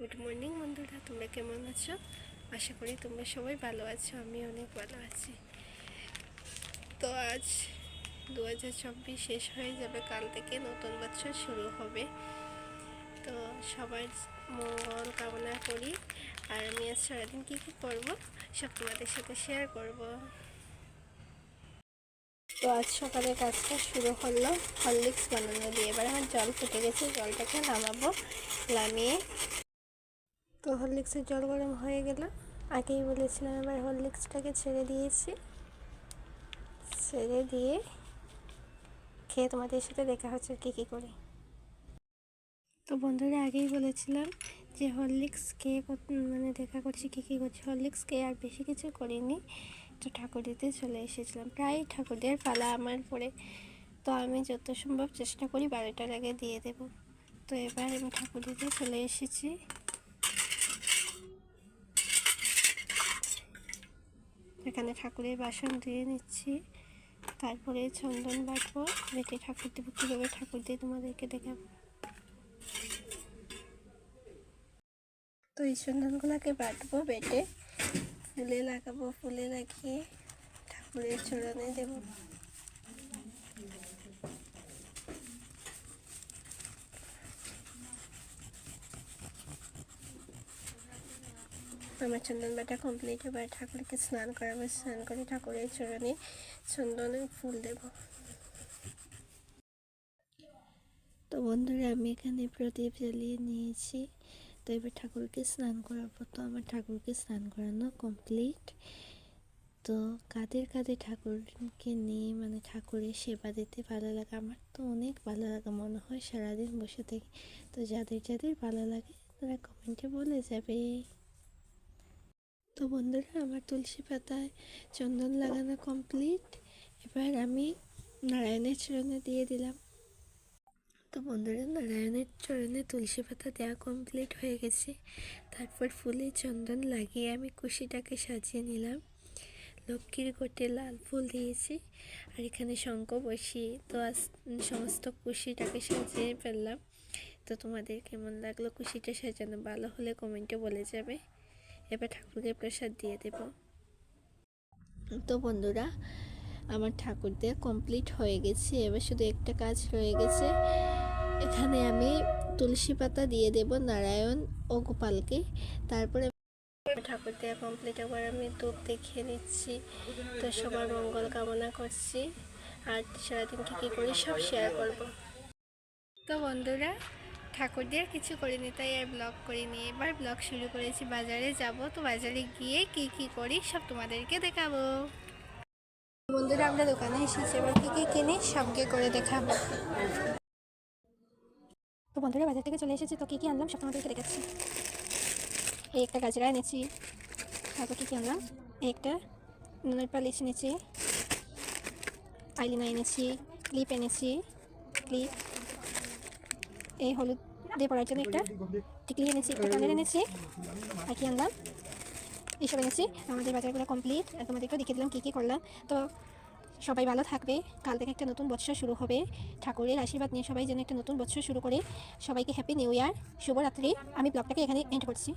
Good morning বন্ধুরা, তোমরা কেমন আছো? আশা করি তোমরা সবাই ভালো আছো আমি অনেক ভালো আছি। তো আজ দু হাজার চব্বিশ শেষ হয়ে যাবে, কাল থেকে নতুন বছর শুরু হবে। তো সবার মঙ্গল কামনা করি, আর আমি আজ সারাদিন কী কী করব, সব তোমাদের সাথে শেয়ার করব। তো আজ সকালে কাজটা শুরু হলো, হরলিক্স বানানো দিয়ে। এবার আমার জল ফুটে গেছে, জলটাকে নামাবো, নামিয়ে তো হরলিক্সের জল গরম হয়ে গেল। আগেই বলেছিলাম এবার হরলিক্সটাকে ছেড়ে দিয়েছি। ছেড়ে দিয়ে খেয়ে তোমাদের সাথে দেখা হচ্ছে কী কী করি। তো বন্ধুরা, আগেই বলেছিলাম যে হরলিক্স খেয়ে মানে দেখা করছি কী কী করছি। হরলিক্স খেয়ে আর বেশি কিছু করিনি। তো ঠাকুর দিতে চলে এসেছিলাম। প্রায় ঠাকুরদের পালা আমার পরে। তো আমি যত সম্ভব চেষ্টা করি বারোটার আগে দিয়ে দেব। তো এবার আমি ঠাকুর দিতে চলে এসেছি। ঠাকুরের বাসন ধুয়ে নিচ্ছি। তারপরে চন্দন বাটবো। বেটে ঠাকুর দেবো, কীভাবে ঠাকুর দিয়ে তোমাদেরকে দেখাবো? তো এই চন্দনগুলোকে বাটবো বেটে। ফুলে লাগাবো, ফুলে লাগিয়ে ঠাকুরের চরণে দেবো। আমার চন্দন বাটা কমপ্লিট এবার ঠাকুরকে স্নান করাবো। স্নান করে ঠাকুরের চরণে চন্দনে ফুল দেব। তো বন্ধুরা, আমি এখানে প্রদীপ জ্বালিয়ে নিয়েছি। তো এবার ঠাকুরকে স্নান করাবো। তো আমার ঠাকুরকে স্নান করানো কমপ্লিট তো কাদের কাদের ঠাকুরকে নিয়ে মানে ঠাকুরের সেবা দিতে ভালো লাগে। আমার তো অনেক ভালো লাগে, মনে হয় সারাদিন বসে থেকে। তো যাদের যাদের ভালো লাগে, তারা কমেন্টে বলে যাবে। তো বন্ধুরা, আমার তুলসী পাতায় চন্দন লাগানো কমপ্লিট এবার আমি নারায়ণের চরণে দিয়ে দিলাম। তো বন্ধুরা, নারায়ণের চরণে তুলসী পাতা দেওয়া কমপ্লিট হয়ে গেছে। তারপর ফুলে চন্দন লাগিয়ে আমি কুশিটাকে সাজিয়ে নিলাম। লক্ষ্মীর গোটে লাল ফুল দিয়েছি আর এখানে শঙ্খ বসিয়ে তো আজ সমস্ত কুশিটাকে সাজিয়ে ফেললাম। তো তোমাদের কেমন লাগল কুশিটা সাজানো? ভালো হলে কমেন্টে বলে যাবে। এবার ঠাকুরকে প্রসাদ দিয়ে দেব। তো বন্ধুরা, আমার ঠাকুর দেওয়া কমপ্লিট হয়ে গেছে। এবার শুধু একটা কাজ রয়ে গেছে। এখানে আমি তুলসী পাতা দিয়ে দেব নারায়ণ ও গোপালকে। তারপরে ঠাকুর দেওয়া কমপ্লিট এবার আমি দুধ দেখিয়ে নিচ্ছি। তো সবার মঙ্গল কামনা করছি। আর সারাদিন কী কী করি সব শেয়ার করব। তো বন্ধুরা ঠাকুর দিয়ে কিছু করিনি, তাই আর ব্লগ করিনি। এবার ব্লগ শুরু করেছি, বাজারে যাব। তো বাজারে গিয়ে কি কি করি সব তোমাদেরকে দেখাবো। বন্ধুরা, আমরা দোকানে এসেছি। এবার কি কি কিনি সবকে করে দেখাবো। তো বন্ধুরা, বাজার থেকে চলে এসেছি। তো কি কি আনলাম সব তোমাদেরকে দেখাচ্ছি। এই একটা গাজরা এনেছি। তারপর কি কি আনলাম? এই একটা নুনের পালিশ এনেছি। আইলিনা এনেছি। ক্লিপ এনেছি। ক্লিপ। এই হলুদ দিয়ে পড়ার জন্য একটা টিকলি এনেছি একটা কানের এনেছি আর কি আনলাম এইসব এনেছি। আমাদের বাজারগুলো কমপ্লিট আর তোমাদেরকেও দেখিয়ে দিলাম কী কী করলাম। তো সবাই ভালো থাকবে। কাল থেকে একটা নতুন বছর শুরু হবে। ঠাকুরের আশীর্বাদ নিয়ে সবাই যেন একটা নতুন বছর শুরু করে। সবাইকে হ্যাপি নিউ ইয়ার শুভরাত্রি। আমি ব্লগটাকে এখানে এন্ড করছি।